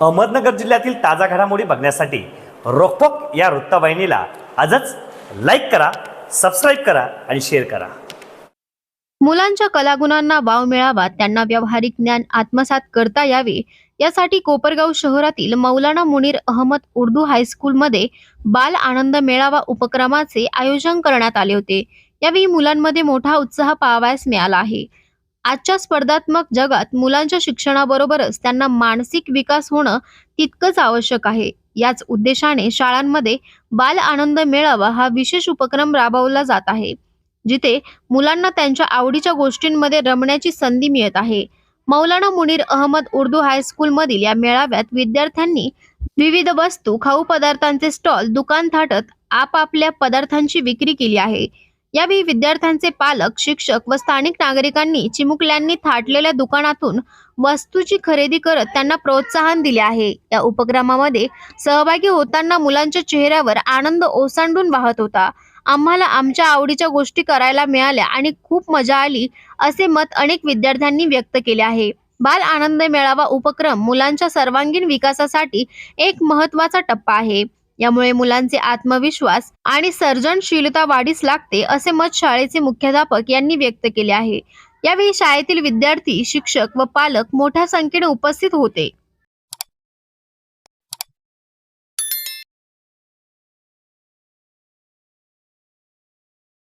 अहमदनगर जिल्ह्यातील ताजा घडामोडी बघण्यासाठी रोकटोक या वृत्तवाहिनीला आजच लाईक करा सबस्क्राईब करा आणि शेअर करा. मुलांच्या कलागुणांना वाव मिळावा त्यांना व्यावहारिक ज्ञान आत्मसात करता यावे यासाठी कोपरगाव शहरातील मौलाना मुनीर अहमद उर्दू हायस्कूलमध्ये बाल आनंद मेळावा उपक्रमाचे आयोजन करण्यात आले होते. यावेळी मुलांमध्ये मोठा उत्साह पाहावयास मिळाला आहे. आजच्या स्पर्धात्मक जगात मुलांच्या शिक्षणाबरोबरच त्यांना मानसिक विकास होणं तितकंच आवश्यक आहे. याच उद्देशाने शाळांमध्ये बाल आनंद मेळावा हा विशेष उपक्रम राबवला जात आहे जिथे मुलांना त्यांच्या आवडीच्या गोष्टींमध्ये रमण्याची संधी मिळत आहे. मौलाना मुनीर अहमद उर्दू हायस्कूलमधील या मेळाव्यात विद्यार्थ्यांनी विविध वस्तू खाऊ पदार्थांचे स्टॉल दुकान थाटत आपापल्या पदार्थांची विक्री केली आहे. यावेळी विद्यार्थ्यांचे पालक शिक्षक व स्थानिक नागरिकांनी चिमुकल्यांनी थाटलेल्या दुकानातून वस्तूची खरेदी करत त्यांना प्रोत्साहन दिले आहे. या उपक्रमामध्ये सहभागी होताना मुलांच्या चेहऱ्यावर आनंद ओसांडून वाहत होता. आम्हाला आमच्या आवडीच्या गोष्टी करायला मिळाल्या आणि खूप मजा आली असे मत अनेक विद्यार्थ्यांनी व्यक्त केले आहे. बाल आनंद मेळावा उपक्रम मुलांच्या सर्वांगीण विकासासाठी एक महत्त्वाचा टप्पा आहे. यामुळे मुलांचे आत्मविश्वास आणि सर्जनशीलता वाढीस लागते असे मत शाळेचे मुख्याध्यापक यांनी व्यक्त केले आहे. यावेळी शाळेतील विद्यार्थी शिक्षक व पालक मोठ्या संख्येने उपस्थित होते.